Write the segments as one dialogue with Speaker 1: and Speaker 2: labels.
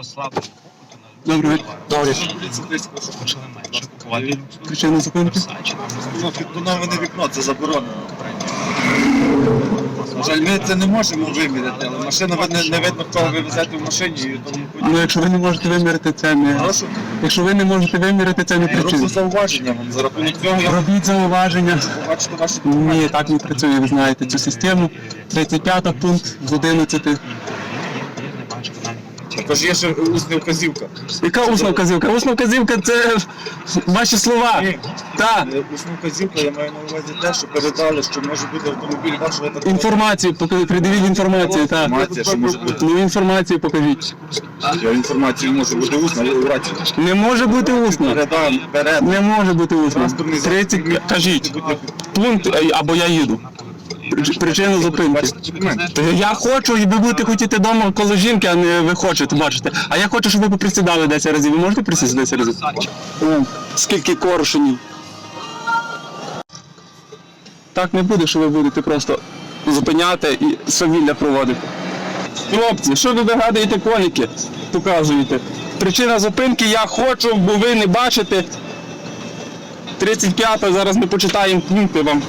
Speaker 1: послабленого попиту на
Speaker 2: Добре. Добре.
Speaker 1: Почали менше купувати.
Speaker 2: Причина зупинки?
Speaker 3: Ну, вікно, це заборонено. На жаль, ми це не можемо виміряти, але машина ви- не, не видно, кого ви везете в машині і тому
Speaker 2: Ну, якщо ви не можете виміряти, це не.
Speaker 3: Прошу,
Speaker 2: Якщо ви не можете виміряти, це не
Speaker 3: роблю
Speaker 2: причина.
Speaker 3: зауваження вам. За рахунок цього я
Speaker 2: Робіть зауваження.
Speaker 3: побачити ваші
Speaker 2: Ні, так не працює, ви знаєте цю систему. 35 пункт з 11.
Speaker 3: Також є ще усна вказівка.
Speaker 2: Яка усна вказівка? Усна вказівка це ваші слова.
Speaker 3: Ні.
Speaker 2: Так.
Speaker 3: Е, Усна вказівка, я маю на увазі те, що передали, що може бути автомобіль вашого такого.
Speaker 2: Інформацію, покажіть, придивіть інформацію, так.
Speaker 3: Інформація, що може бути.
Speaker 2: Ну інформацію покажіть.
Speaker 3: Я інформацію можу бути усна, але враті.
Speaker 2: Не може бути усно.
Speaker 3: Передам, перед.
Speaker 2: Не може бути усно.
Speaker 3: Транспортний засіб
Speaker 2: 30, кажіть. Пункт, е, або я їду. Прич- Причина зупинки. Я хочу, і ви будете хотіти вдома коло жінки, а не ви хочете, бачите. А я хочу, щоб ви поприсідали 10 разів. Ви можете присісти 10 разів? О, скільки коршунів. Так не буде, що ви будете просто зупиняти і свавілля проводити. Хлопці, що ви вигадуєте коніки? Показуєте. Причина зупинки я хочу, бо ви не бачите. 35 зараз ми почитаємо пункти вам.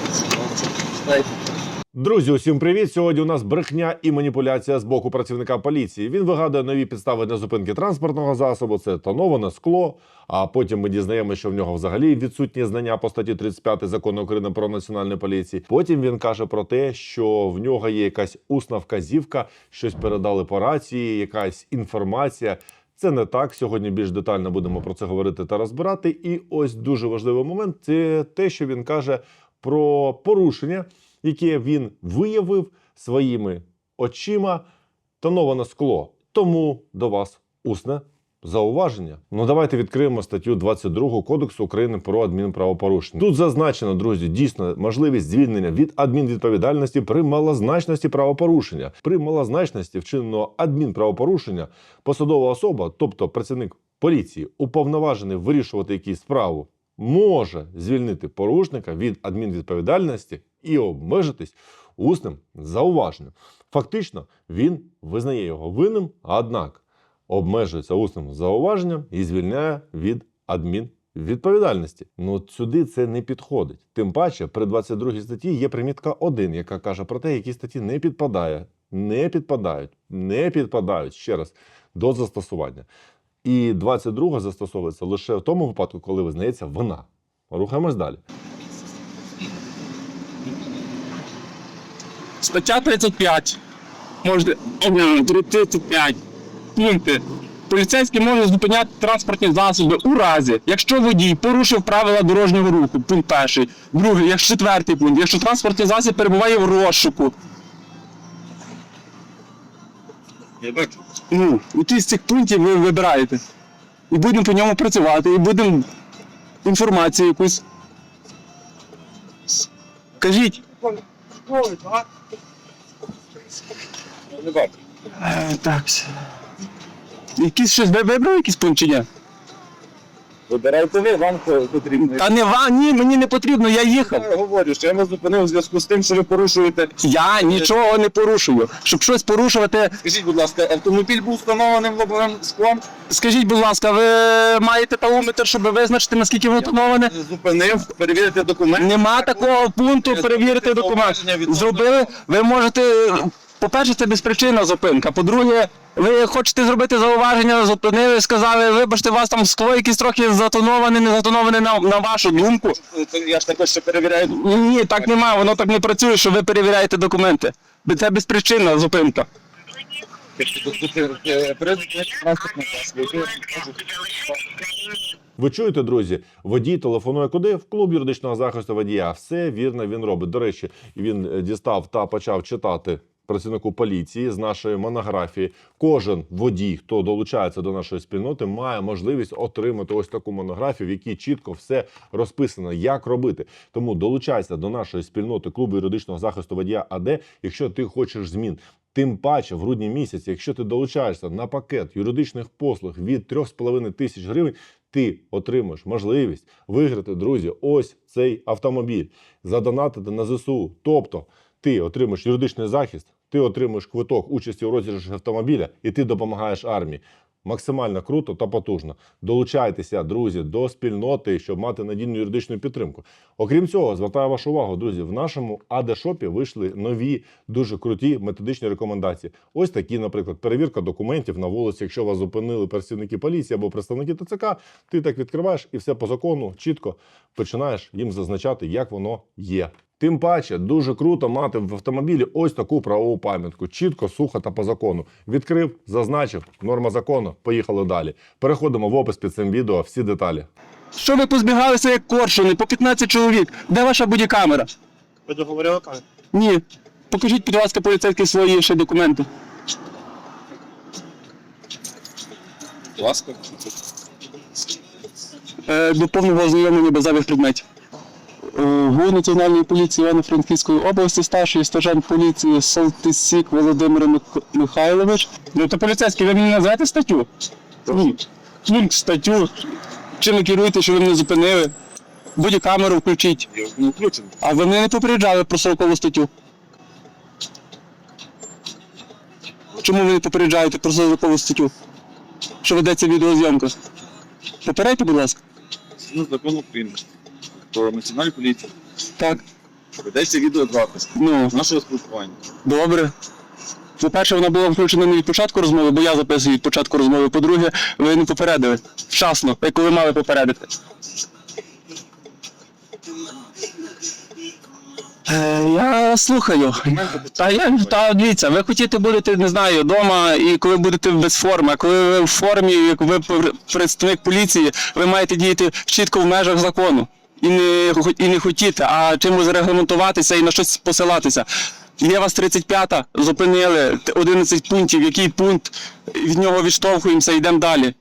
Speaker 4: Друзі, усім привіт! Сьогодні у нас брехня і маніпуляція з боку працівника поліції. Він вигадує нові підстави для зупинки транспортного засобу. Це тоноване скло. А потім ми дізнаємося, що в нього взагалі відсутні знання по статті 35 закону України про національну поліцію. Потім він каже про те, що в нього є якась усна вказівка, щось передали по рації, якась інформація. Це не так. Сьогодні більш детально будемо про це говорити та розбирати. І ось дуже важливий момент це те, що він каже про порушення, яке він виявив своїми очима тоноване скло. Тому до вас усне зауваження. Ну давайте відкриємо статтю 22 Кодексу України про адмінправопорушення. Тут зазначено, друзі, дійсно можливість звільнення від адмінвідповідальності при малозначності правопорушення. При малозначності вчиненого адмінправопорушення посадова особа, тобто працівник поліції, уповноважений вирішувати якісь справу, може звільнити порушника від адмінвідповідальності і обмежитись усним зауваженням. Фактично, він визнає його винним, однак обмежується усним зауваженням і звільняє від адмінвідповідальності. Ну сюди це не підходить. Тим паче, при 22 статті є примітка 1, яка каже про те, які статті не підпадає, не підпадають, не підпадають ще раз до застосування. І 22 застосовується лише в тому випадку, коли визнається вина. Рухаємось далі.
Speaker 2: Стаття 35. Можете оглянути 35. Пункти. Поліцейський може зупиняти транспортні засоби у разі, якщо водій порушив правила дорожнього руху. Пункт перший. Другий, як четвертий пункт. Якщо транспортний засіб перебуває в розшуку.
Speaker 3: Я бачу.
Speaker 2: Ну, який з цих пунктів ви вибираєте. І будемо по ньому працювати, і будемо інформацію якусь. Кажіть. Е, так. Якісь щось ви вибрав якісь пункт чи ні?
Speaker 3: Вибирайте ви, вам потрібно.
Speaker 2: Та не вам, ні, мені не потрібно, я їхав.
Speaker 3: Я говорю, що я вас зупинив у зв'язку з тим, що ви порушуєте.
Speaker 2: Я нічого не порушую. Щоб щось порушувати,
Speaker 3: Скажіть, будь ласка, автомобіль був встановленим лобовим склом,
Speaker 2: скажіть, будь ласка, ви маєте таометр, щоб визначити, наскільки воно тоноване?
Speaker 3: зупинив, перевірити документи.
Speaker 2: Нема такого пункту перевірити документ. Зробили, ви можете. По-перше, це безпричинна зупинка. По-друге, ви хочете зробити зауваження, зупинили, сказали, вибачте, у вас там скло якесь трохи затоноване, не затоноване на, на вашу думку.
Speaker 3: Я ж також ще перевіряю.
Speaker 2: Ні, ні, так немає, воно так не працює, що ви перевіряєте документи. Це безпричинна зупинка.
Speaker 4: Ви чуєте, друзі? Водій телефонує куди? В клуб юридичного захисту водія. Все вірно він робить. До речі, він е, дістав та почав читати працівнику поліції з нашої монографії. Кожен водій, хто долучається до нашої спільноти, має можливість отримати ось таку монографію, в якій чітко все розписано, як робити. Тому долучайся до нашої спільноти клубу юридичного захисту водія АД, якщо ти хочеш змін. Тим паче, в грудні місяці, якщо ти долучаєшся на пакет юридичних послуг від 3,5 тисяч гривень, ти отримаєш можливість виграти, друзі, ось цей автомобіль, задонатити на ЗСУ. Тобто ти отримаєш юридичний захист, ти отримуєш квиток участі у розіграші автомобіля і ти допомагаєш армії. максимально круто та потужно. Долучайтеся, друзі, до спільноти, щоб мати надійну юридичну підтримку. Окрім цього, звертаю вашу увагу, друзі, в нашому АД-шопі вийшли нові дуже круті методичні рекомендації. Ось такі, наприклад, перевірка документів на вулиці, якщо вас зупинили працівники поліції або представники ТЦК, ти так відкриваєш і все по закону чітко починаєш їм зазначати, як воно є. Тим паче дуже круто мати в автомобілі ось таку правову пам'ятку. Чітко, сухо та по закону. Відкрив, зазначив, норма закону. Поїхали далі. Переходимо в опис під цим відео. Всі деталі.
Speaker 2: Що ви позбігалися як коршуни, по 15 чоловік? Де ваша бодікамера?
Speaker 1: Ви договорили камеру?
Speaker 2: Ні. Покажіть, будь ласка, поліцейські свої ще документи.
Speaker 3: Будь ласка.
Speaker 2: Е, до повного ознайомлення базових предметів. Е, ГУ Національної поліції Івано-Франківської області, старший сержант поліції Салтисік Володимир Михайлович. Ну то поліцейський, ви мені назвете статтю? Ні. Пункт статтю. Чим ви керуєте, що ви мене зупинили? Бодікамеру включіть.
Speaker 3: Я ж не включений.
Speaker 2: А ви мене не попереджали про 40 статтю. Чому ви не попереджаєте про 40 статтю? Що ведеться відеозйомка? Попередьте, будь ласка.
Speaker 3: Згідно закону України про національну поліцію.
Speaker 2: Так.
Speaker 3: Ведеться відеозапис
Speaker 2: Ну,
Speaker 3: нашого спілкування.
Speaker 2: добре. По-перше, вона була включена не від початку розмови, бо я записую від початку розмови. По-друге, ви не попередили. Вчасно, як коли мали попередити. Е, я слухаю. Та я та дивіться, ви хотіте будете, не знаю, вдома, і коли будете без форми, а коли ви в формі, як ви пр- представник поліції, ви маєте діяти чітко в межах закону. І не, і не хотіти, а чимось регламентуватися і на щось посилатися. Є вас 35-та, зупинили т- 11 пунктів, який пункт від нього відштовхуємося, йдемо далі.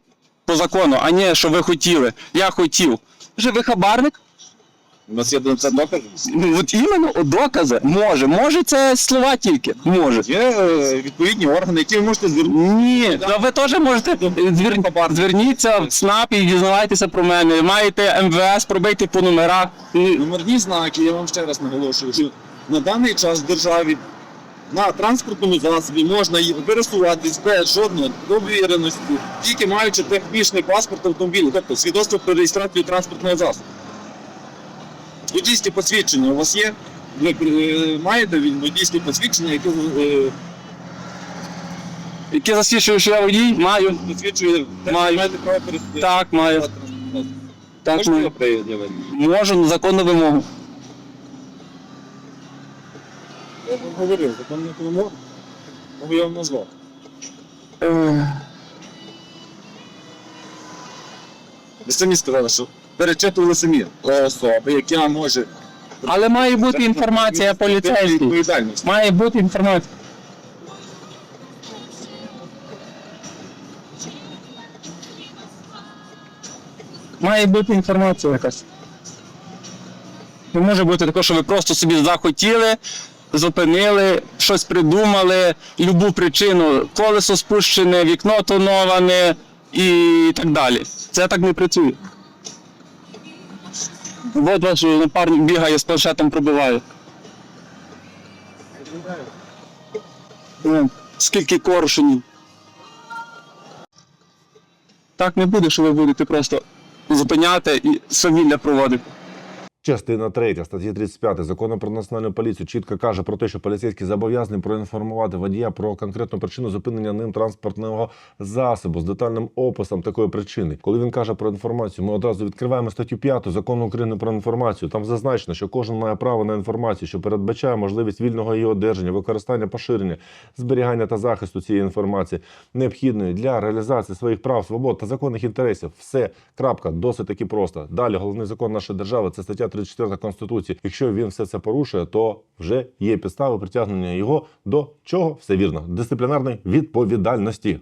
Speaker 2: По закону, а не що ви хотіли. Я хотів. Живий ви хабарник?
Speaker 3: У нас є до це докази.
Speaker 2: Ну, от іменно докази. Може. Може, це слова тільки. Може.
Speaker 3: Є е, відповідні органи, які ви можете звернути.
Speaker 2: Ні, та ви теж можете звер... зверніться в СНАП і дізнавайтеся про мене. Маєте МВС, пробийте по номерах. Ні,
Speaker 3: Номерні знаки, я вам ще раз наголошую, що на даний час в державі на транспортному засобі можна ї- пересуватись без жодної довіреності, тільки маючи технічний паспорт автомобіля, тобто свідоцтво про реєстрацію транспортного засобу. Водійське посвідчення у вас є? Ви е, маєте від- водійське посвідчення, яке е,
Speaker 2: Яке засвідчує, що я водій? Маю.
Speaker 3: посвідчує те,
Speaker 2: Маю.
Speaker 3: що маєте право пересувати.
Speaker 2: Так, маю. Так,
Speaker 3: Можете
Speaker 2: маю.
Speaker 3: його пред'явити?
Speaker 2: Можу на законну вимогу.
Speaker 3: Я вам говорив, законну вимогу. Тому я вам назвав.
Speaker 2: Е,
Speaker 3: Ви самі сказали, що перечитували самі про особи, яка може
Speaker 2: Але має бути інформація поліцейській.
Speaker 3: відповідальність.
Speaker 2: Має бути інформація. Має бути інформація якась. Не може бути такого, що ви просто собі захотіли, зупинили, щось придумали, любу причину, колесо спущене, вікно тоноване і так далі. Це так не працює. От ваш напарник бігає з планшетом пробиває. Скільки коршунів. Так не буде, що ви будете просто зупиняти і свавілля проводити.
Speaker 4: Частина 3 статті 35 закону про національну поліцію чітко каже про те, що поліцейський зобов'язаний проінформувати водія про конкретну причину зупинення ним транспортного засобу з детальним описом такої причини. Коли він каже про інформацію, ми одразу відкриваємо статтю 5 закону України про інформацію. Там зазначено, що кожен має право на інформацію, що передбачає можливість вільного її одержання, використання, поширення, зберігання та захисту цієї інформації, необхідної для реалізації своїх прав, свобод та законних інтересів. Все крапка, досить таки просто. Далі головний закон нашої держави це стаття 34 Конституції. Якщо він все це порушує, то вже є підстави притягнення його до чого? Все вірно, дисциплінарної відповідальності.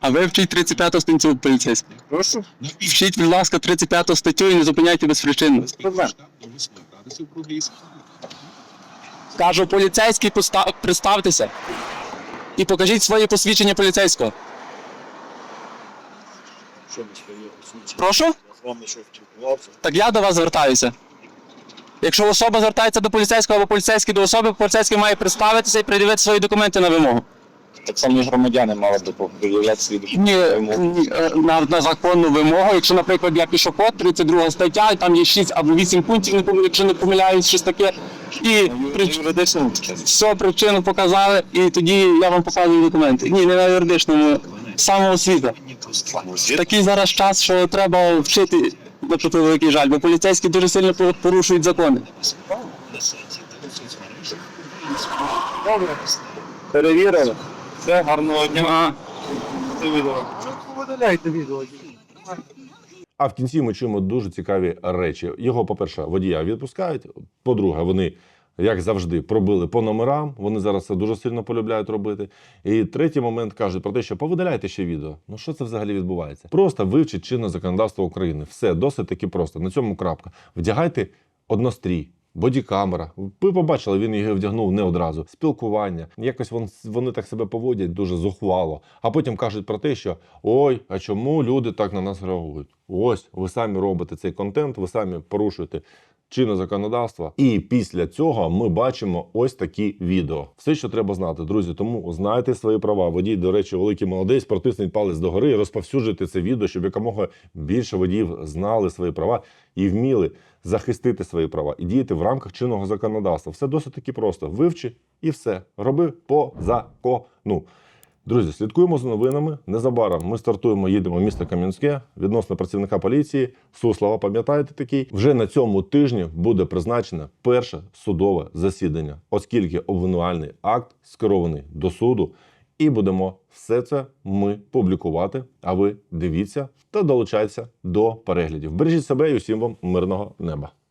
Speaker 2: А ви вчіть 35 статтю поліцейську.
Speaker 3: Прошу.
Speaker 2: Вчіть, будь ласка, 35 статтю і не зупиняйте безпричинно.
Speaker 3: Проблем.
Speaker 2: Кажу, поліцейський, поста- представтеся. І покажіть своє посвідчення поліцейського. Прошу?
Speaker 3: З що спілкувався?
Speaker 2: Так я до вас звертаюся. Якщо особа звертається до поліцейського або поліцейський до особи, поліцейський має представитися і пред'явити свої документи на вимогу.
Speaker 3: Так само громадяни мали б пред'являти свій
Speaker 2: Ні, ні, е, на, на законну вимогу. Якщо, наприклад, я пішоход, 32 стаття, і там є 6 або 8 пунктів, не якщо не помиляюсь, щось таке. І при,
Speaker 3: юридичному
Speaker 2: все причину показали, і тоді я вам показую документи. Ні, не на юридичному, самоосвіта. Такий зараз час, що треба вчити на великий жаль, бо поліцейські дуже сильно порушують закони.
Speaker 3: Перевірили. Все, гарного дня. Це відео.
Speaker 4: А в кінці ми чуємо дуже цікаві речі. Його, по-перше, водія відпускають. По-друге, вони, як завжди, пробили по номерам. Вони зараз це дуже сильно полюбляють робити. І третій момент кажуть про те, що повидаляйте ще відео. Ну що це взагалі відбувається? Просто вивчіть чинне законодавство України. Все досить таки просто. На цьому крапка. Вдягайте однострій. Бодікамера. Ви побачили, він її вдягнув не одразу. Спілкування. Якось вон, вони так себе поводять дуже зухвало. А потім кажуть про те, що ой, а чому люди так на нас реагують? Ось, ви самі робите цей контент, ви самі порушуєте чинне законодавство. І після цього ми бачимо ось такі відео. Все, що треба знати, друзі. Тому знайте свої права. Водій, до речі, великий молодець, протисніть палець догори і розповсюджуйте це відео, щоб якомога більше водіїв знали свої права і вміли захистити свої права і діяти в рамках чинного законодавства. Все досить таки просто. Вивчи і все. Роби по закону. Друзі, слідкуємо за новинами. Незабаром ми стартуємо, їдемо в місто Кам'янське відносно працівника поліції. Суслава, пам'ятаєте такий? Вже на цьому тижні буде призначене перше судове засідання, оскільки обвинувальний акт скерований до суду. І будемо все це ми публікувати. А ви дивіться та долучайтеся до переглядів. Бережіть себе і усім вам мирного неба.